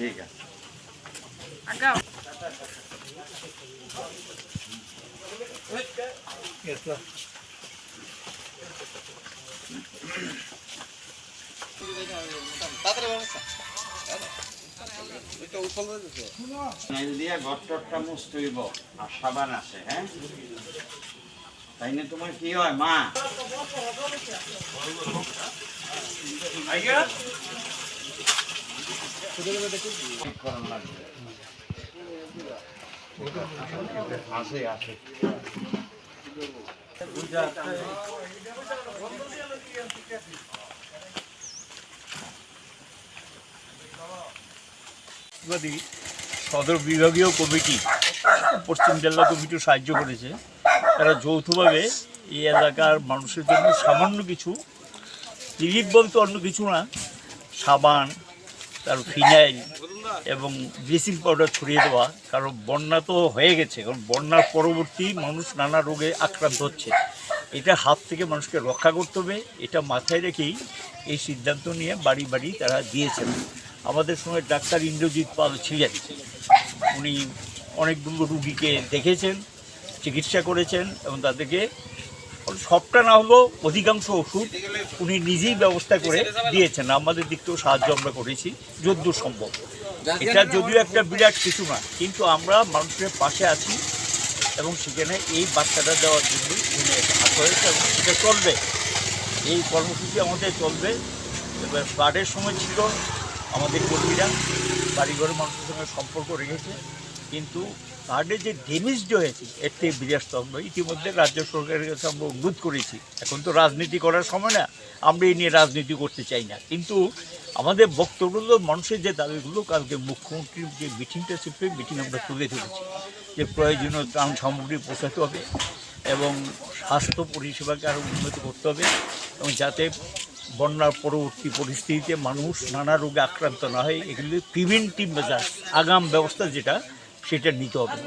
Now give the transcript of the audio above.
ঠিক আছে। আগাও। দিয়া ঘরটরটা মুছতে হইব আর সাবান আছে হ্যাঁ? তাই না তোমার কি হয় মা? সদর বিভাগীয় কমিটি পশ্চিম জেলা কমিটিও সাহায্য করেছে। তারা যৌথভাবে এই এলাকার মানুষের জন্য সামান্য কিছু রিলিফ বলতে অন্য কিছু না, সাবান তার ফিনাইল এবং ব্লিচিং পাউডার ছড়িয়ে দেওয়া কারণ বন্যা তো হয়ে গেছে, কারণ বন্যার পরবর্তী মানুষ নানা রোগে আক্রান্ত হচ্ছে। এটা হাত থেকে মানুষকে রক্ষা করতে হবে, এটা মাথায় রেখেই এই সিদ্ধান্ত নিয়ে বাড়ি বাড়ি তারা দিয়েছেন। আমাদের সঙ্গে ডাক্তার ইন্দ্রজিৎ পাল ছিলেন। উনি অনেকগুলো রুগীকে দেখেছেন, চিকিৎসা করেছেন এবং তাদেরকে সবটা না হলেও অধিকাংশ ওষুধ উনি নিজেই ব্যবস্থা করে দিয়েছেন। আমাদের দিক থেকেও সাহায্য আমরা করেছি, যদ্দূর সম্ভব। এটা যদিও একটা বিরাট কিছু না, কিন্তু আমরা মানুষের পাশে আছি এবং সেখানে এই বাচ্চাটা দেওয়ার জন্য উনি হাত হয়েছে এবং সেটা চলবে। এই কর্মসূচি আমাদের চলবে। এবার ফ্লাডের সময় ছিল, আমাদের কর্মীরা বাড়িঘরের মানুষের সঙ্গে সম্পর্ক রেখেছে, কিন্তু ফ্লাডে যে ড্যামেজড হয়েছে এর থেকে বিরাস্ত আমরা ইতিমধ্যে রাজ্য সরকারের কাছে আমরা অনুরোধ করেছি। এখন তো রাজনীতি করার সময় না, আমরা এই নিয়ে রাজনীতি করতে চাই না। কিন্তু আমাদের বক্তব্যগুলো, মানুষের যে দাবিগুলো, কালকে মুখ্যমন্ত্রীর যে মিটিংটা ছিল, সেই মিটিং আমরা তুলে ধরেছি। যে প্রয়োজনীয় ত্রাণ সামগ্রী পৌঁছাতে হবে এবং স্বাস্থ্য পরিষেবাকে আরও উন্নত করতে হবে এবং যাতে বন্যার পরবর্তী পরিস্থিতিতে মানুষ নানা রোগে আক্রান্ত না হয়। এগুলি প্রিভেন্টিভ মেজার্স আগাম ব্যবস্থা যেটা সেটা নিতে হবে।